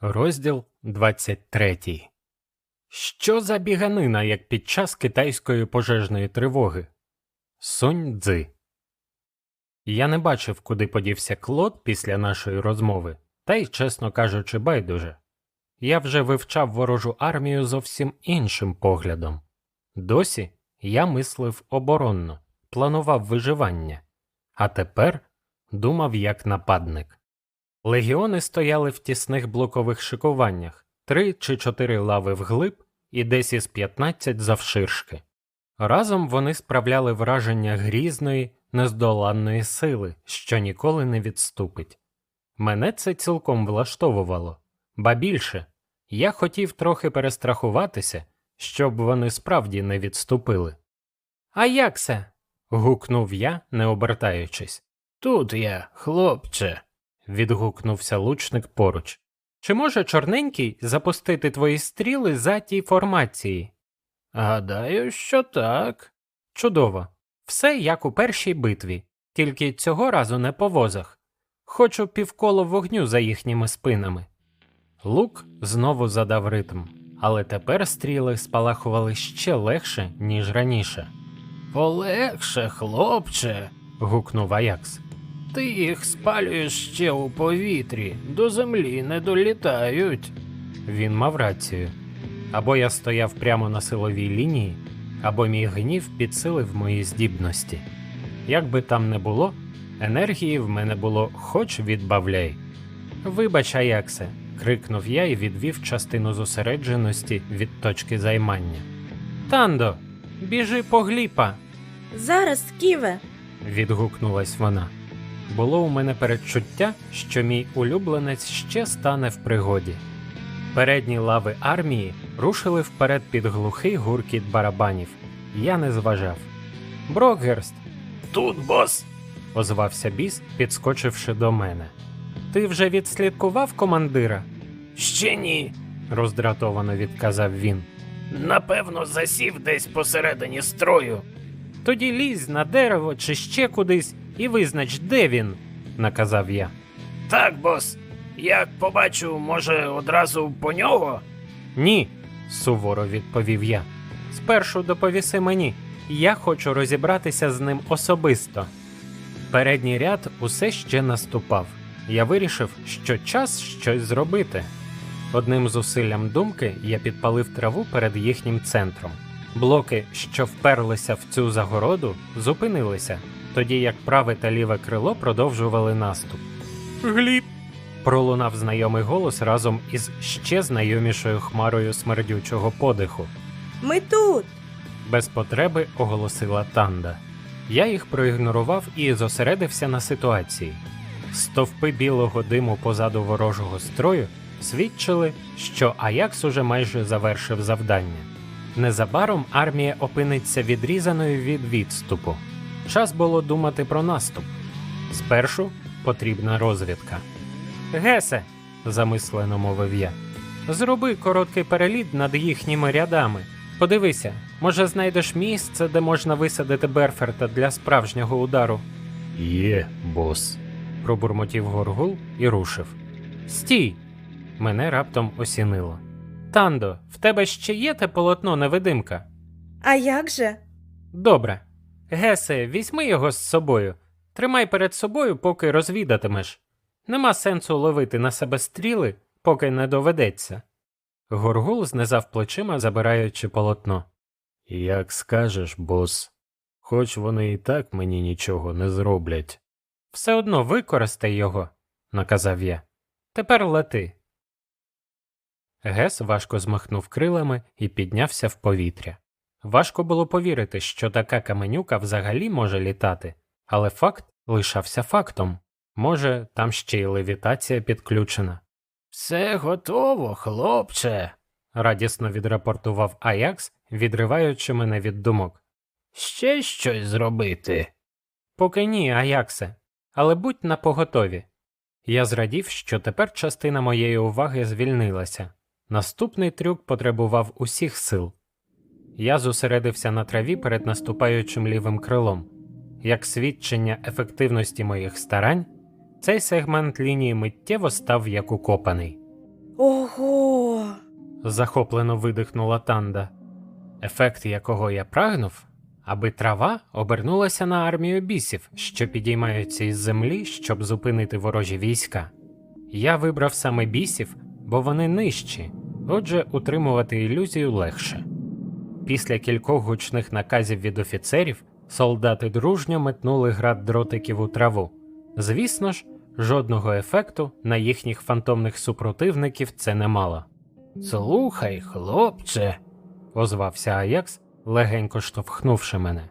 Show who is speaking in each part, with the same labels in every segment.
Speaker 1: Розділ 23 Що за біганина, як під час китайської пожежної тривоги? Сунь Цзи Я не бачив, куди подівся Клод після нашої розмови, та й, чесно кажучи, байдуже. Я вже вивчав ворожу армію зовсім іншим поглядом. Досі я мислив оборонно, планував виживання, а тепер думав як нападник. Легіони стояли в тісних блокових шикуваннях, три чи чотири лави вглиб і десь із 15 завширшки. Разом вони справляли враження грізної, нездоланної сили, що ніколи не відступить. Мене це цілком влаштовувало, ба більше, я хотів трохи перестрахуватися, щоб вони справді не відступили. А як це? гукнув я, не обертаючись.
Speaker 2: Тут я, хлопче.
Speaker 1: Відгукнувся лучник поруч. Чи може чорненький запустити твої стріли за ті формації?
Speaker 2: Гадаю, що так.
Speaker 1: Чудово. Все як у першій битві, тільки цього разу не по возах. Хочу півколо вогню за їхніми спинами. Лук знову задав ритм, але тепер стріли спалахували ще легше, ніж раніше.
Speaker 2: Полегше, хлопче.
Speaker 1: гукнув Аякс.
Speaker 2: Ти їх спалюєш ще у повітрі, до землі не долітають.
Speaker 1: Він мав рацію. Або я стояв прямо на силовій лінії, або мій гнів підсилив мої здібності. Як би там не було, енергії в мене було хоч відбавляй. Вибач, Аяксе, крикнув я і відвів частину зосередженості від точки займання. Тандо, біжи по гліпа.
Speaker 3: Зараз, Ківе.
Speaker 1: відгукнулась вона. Було у мене передчуття, що мій улюбленець ще стане в пригоді. Передні лави армії рушили вперед під глухий гуркіт барабанів. Я не зважав. Брокгерст,
Speaker 2: Тут, бос.
Speaker 1: озвався біс, підскочивши до мене. Ти вже відслідкував командира?
Speaker 2: Ще ні.
Speaker 1: роздратовано відказав він.
Speaker 2: Напевно, засів десь посередині строю.
Speaker 1: Тоді лізь на дерево чи ще кудись і визнач, де він, наказав я.
Speaker 2: Так, бос. Як побачу, може, одразу по нього?
Speaker 1: Ні, суворо відповів я. Спершу доповіси мені, я хочу розібратися з ним особисто. Передній ряд усе ще наступав. Я вирішив, що час щось зробити. Одним зусиллям думки я підпалив траву перед їхнім центром. Блоки, що вперлися в цю загороду, зупинилися, тоді як праве та ліве крило продовжували наступ. Гліб. пролунав знайомий голос разом із ще знайомішою хмарою смердючого подиху.
Speaker 3: Ми тут.
Speaker 1: Без потреби оголосила Танда. Я їх проігнорував і зосередився на ситуації. Стовпи білого диму позаду ворожого строю свідчили, що Аякс уже майже завершив завдання. Незабаром армія опиниться відрізаною від відступу. Час було думати про наступ. Спершу потрібна розвідка. Гесе, замислено мовив я. Зроби короткий переліт над їхніми рядами. Подивися, може знайдеш місце, де можна висадити Берферта для справжнього удару.
Speaker 2: Є, бос.
Speaker 1: Пробурмотів Горгул і рушив. Стій! Мене раптом осінило. Тандо, в тебе ще є те полотно невидимка?
Speaker 3: А як же?
Speaker 1: Добре. Гесе, візьми його з собою. Тримай перед собою, поки розвідатимеш. Нема сенсу ловити на себе стріли, поки не доведеться. Горгул знизав плечима, забираючи полотно.
Speaker 2: Як скажеш, бос. Хоч вони і так мені нічого не зроблять.
Speaker 1: Все одно використай його, наказав я. Тепер лети. Гес важко змахнув крилами і піднявся в повітря. Важко було повірити, що така каменюка взагалі може літати, але факт лишався фактом. Може, там ще й левітація підключена.
Speaker 2: Все готово, хлопче.
Speaker 1: радісно відрапортував Аякс, відриваючи мене від думок.
Speaker 2: Ще щось зробити.
Speaker 1: Поки ні, Аяксе, але будь напоготові. Я зрадів, що тепер частина моєї уваги звільнилася. Наступний трюк потребував усіх сил. Я зосередився на траві перед наступаючим лівим крилом. Як свідчення ефективності моїх старань, цей сегмент лінії миттєво став як укопаний.
Speaker 3: Ого.
Speaker 1: захоплено видихнула Танда. Ефект якого я прагнув, аби трава обернулася на армію бісів, що підіймаються із землі, щоб зупинити ворожі війська. Я вибрав саме бісів, бо вони нижчі, отже, утримувати ілюзію легше. Після кількох гучних наказів від офіцерів солдати дружньо метнули град дротиків у траву. Звісно ж, жодного ефекту на їхніх фантомних супротивників це не мало. Слухай, хлопче, озвався Аякс, легенько штовхнувши мене.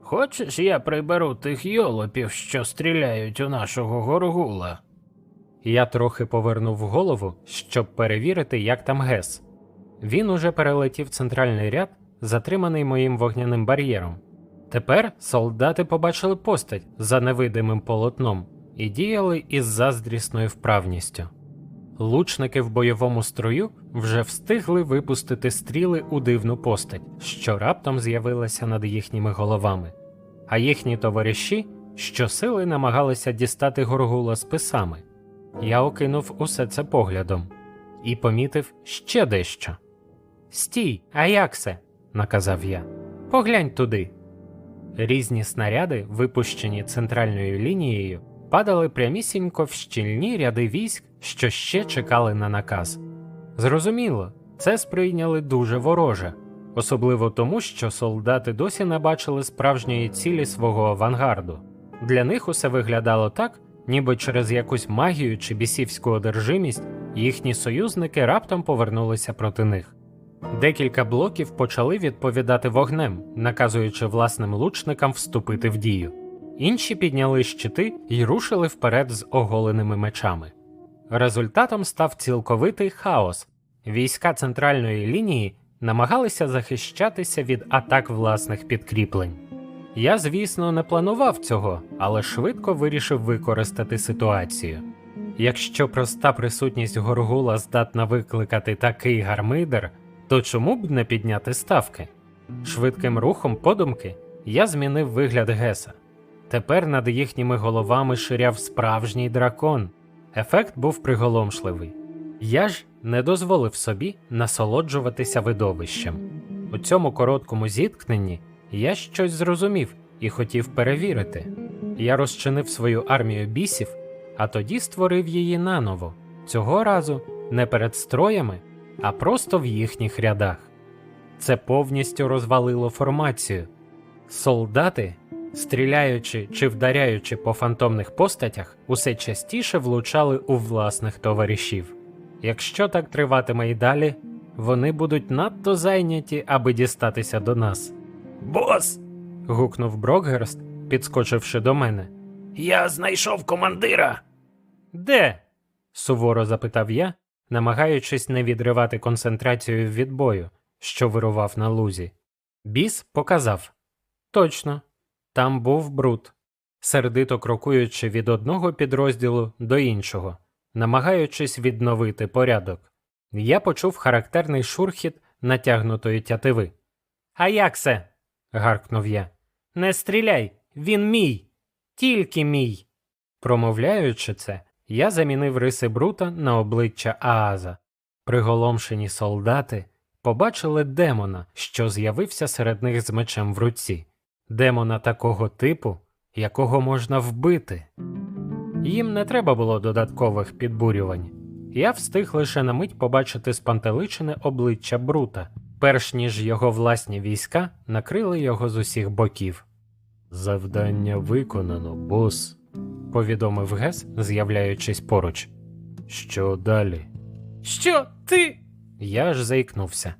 Speaker 1: Хочеш, я приберу тих йолопів, що стріляють у нашого горгула? Я трохи повернув голову, щоб перевірити, як там Гес. Він уже перелетів центральний ряд, затриманий моїм вогняним бар'єром. Тепер солдати побачили постать за невидимим полотном і діяли із заздрісною вправністю. Лучники в бойовому строю вже встигли випустити стріли у дивну постать, що раптом з'явилася над їхніми головами, а їхні товариші щосили намагалися дістати горгула списами. Я окинув усе це поглядом і помітив ще дещо. Стій, Аяксе, наказав я. Поглянь туди. Різні снаряди, випущені центральною лінією, падали прямісінько в щільні ряди військ, що ще чекали на наказ. Зрозуміло, це сприйняли дуже вороже, особливо тому, що солдати досі не бачили справжньої цілі свого авангарду. Для них усе виглядало так, ніби через якусь магію чи бісівську одержимість їхні союзники раптом повернулися проти них. Декілька блоків почали відповідати вогнем, наказуючи власним лучникам вступити в дію. Інші підняли щити і рушили вперед з оголеними мечами. Результатом став цілковитий хаос. Війська центральної лінії намагалися захищатися від атак власних підкріплень. Я, звісно, не планував цього, але швидко вирішив використати ситуацію. Якщо проста присутність горгула здатна викликати такий гармидер, то чому б не підняти ставки? Швидким рухом подумки я змінив вигляд Геса. Тепер над їхніми головами ширяв справжній дракон. Ефект був приголомшливий. Я ж не дозволив собі насолоджуватися видовищем. У цьому короткому зіткненні я щось зрозумів і хотів перевірити. Я розчинив свою армію бісів, а тоді створив її наново, цього разу не перед строями, а просто в їхніх рядах. Це повністю розвалило формацію. Солдати, стріляючи чи вдаряючи по фантомних постатях, усе частіше влучали у власних товаришів. Якщо так триватиме і далі, вони будуть надто зайняті, аби дістатися до нас. Бос. гукнув Брокгерст, підскочивши до мене. Я знайшов командира. Де? суворо запитав я, намагаючись не відривати концентрацію від бою, що вирував на лузі. Біс показав точно, там був бруд, сердито крокуючи від одного підрозділу до іншого, намагаючись відновити порядок. Я почув характерний шурхіт натягнутої тятиви. А як це? гаркнув я. Не стріляй, він мій, тільки мій. Промовляючи це, я замінив риси брута на обличчя Ааза. Приголомшені солдати побачили демона, що з'явився серед них з мечем в руці, демона такого типу, якого можна вбити. Їм не треба було додаткових підбурювань. Я встиг лише на мить побачити спантеличене обличчя Брута, перш ніж його власні війська накрили його з усіх боків.
Speaker 2: Завдання виконано, бос.
Speaker 1: Повідомив Гес, з'являючись поруч.
Speaker 2: Що далі?
Speaker 1: Що ти? Я ж заікнувся.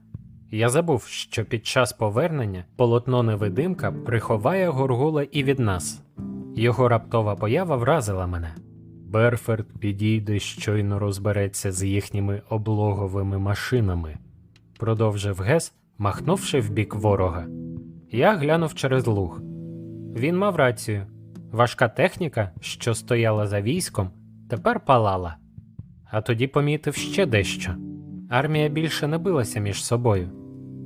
Speaker 1: Я забув, що під час повернення полотно невидимка приховає горгула і від нас. Його раптова поява вразила мене.
Speaker 2: Берферд підійде, щойно розбереться з їхніми облоговими машинами.
Speaker 1: продовжив Гес, махнувши в бік ворога. Я глянув через луг. Він мав рацію. Важка техніка, що стояла за військом, тепер палала. А тоді помітив ще дещо. Армія більше не билася між собою.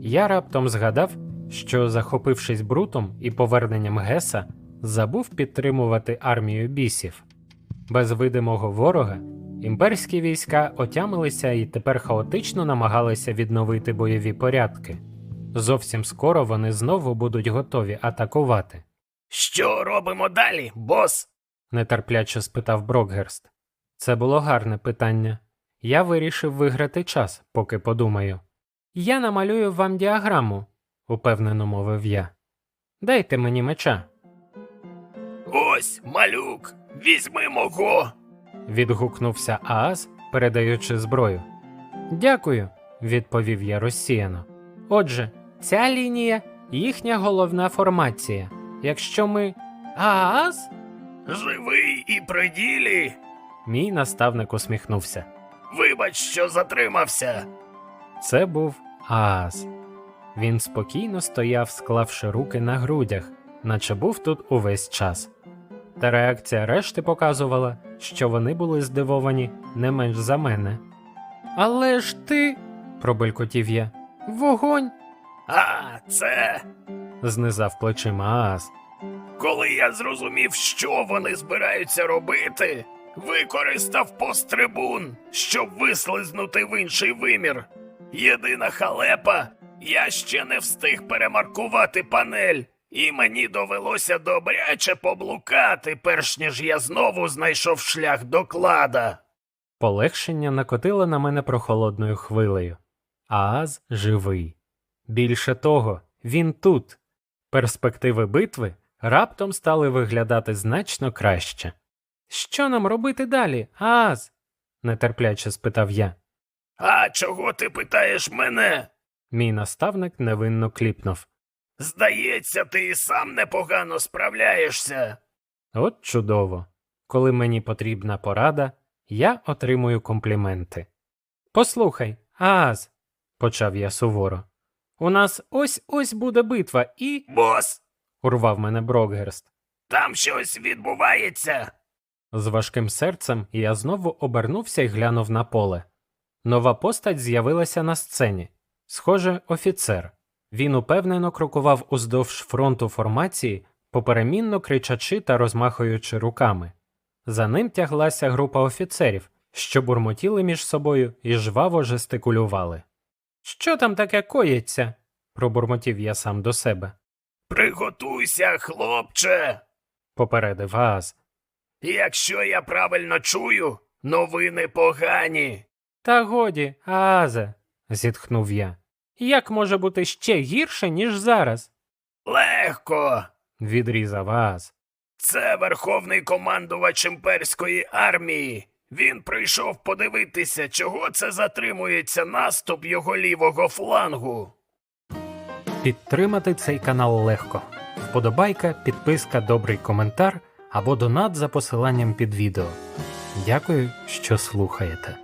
Speaker 1: Я раптом згадав, що, захопившись брутом і поверненням Геса, забув підтримувати армію бісів. Без видимого ворога Імперські війська отямилися і тепер хаотично намагалися відновити бойові порядки. Зовсім скоро вони знову будуть готові атакувати.
Speaker 2: Що робимо далі, бос?
Speaker 1: нетерпляче спитав Брокгерст. Це було гарне питання. Я вирішив виграти час, поки подумаю. Я намалюю вам діаграму, упевнено мовив я. Дайте мені меча.
Speaker 2: Ось, малюк, візьми мого.
Speaker 1: відгукнувся Ааз, передаючи зброю. Дякую, відповів я розсіяно. Отже, ця лінія їхня головна формація. Якщо ми. Ааз?
Speaker 2: Живий і при ділі.
Speaker 1: Мій наставник усміхнувся.
Speaker 2: Вибач, що затримався.
Speaker 1: Це був Ааз. Він спокійно стояв, склавши руки на грудях, наче був тут увесь час. Та реакція решти показувала, що вони були здивовані не менш за мене. Але ж ти, пробелькотів я, вогонь,
Speaker 2: А, це.
Speaker 1: Знизав плечима Ааз.
Speaker 2: Коли я зрозумів, що вони збираються робити, використав пострибун, щоб вислизнути в інший вимір. Єдина халепа, я ще не встиг перемаркувати панель, і мені довелося добряче поблукати, перш ніж я знову знайшов шлях до клада.
Speaker 1: Полегшення накотило на мене прохолодною хвилею. Ааз живий. Більше того, він тут. Перспективи битви раптом стали виглядати значно краще. Що нам робити далі, Ааз? нетерпляче спитав я.
Speaker 2: А чого ти питаєш мене?
Speaker 1: Мій наставник невинно кліпнув.
Speaker 2: Здається, ти і сам непогано справляєшся.
Speaker 1: От чудово. Коли мені потрібна порада, я отримую компліменти. Послухай, Ааз, почав я суворо. У нас ось ось буде битва і.
Speaker 2: Бос,
Speaker 1: урвав мене Брокгерст.
Speaker 2: там щось відбувається.
Speaker 1: З важким серцем я знову обернувся і глянув на поле. Нова постать з'явилася на сцені. Схоже, офіцер. Він упевнено крокував уздовж фронту формації, поперемінно кричачи та розмахуючи руками. За ним тяглася група офіцерів, що бурмотіли між собою і жваво жестикулювали. Що там таке коїться? пробурмотів я сам до себе,
Speaker 2: Приготуйся, хлопче.
Speaker 1: попередив Ааз.
Speaker 2: Якщо я правильно чую, новини погані.
Speaker 1: Та годі, Аазе, зітхнув я. Як може бути ще гірше, ніж зараз?
Speaker 2: Легко.
Speaker 1: відрізав Ааз.
Speaker 2: Це верховний командувач імперської армії. Він прийшов подивитися, чого це затримується наступ його лівого флангу.
Speaker 1: Підтримати цей канал легко. Вподобайка, підписка, добрий коментар або донат за посиланням під відео. Дякую, що слухаєте.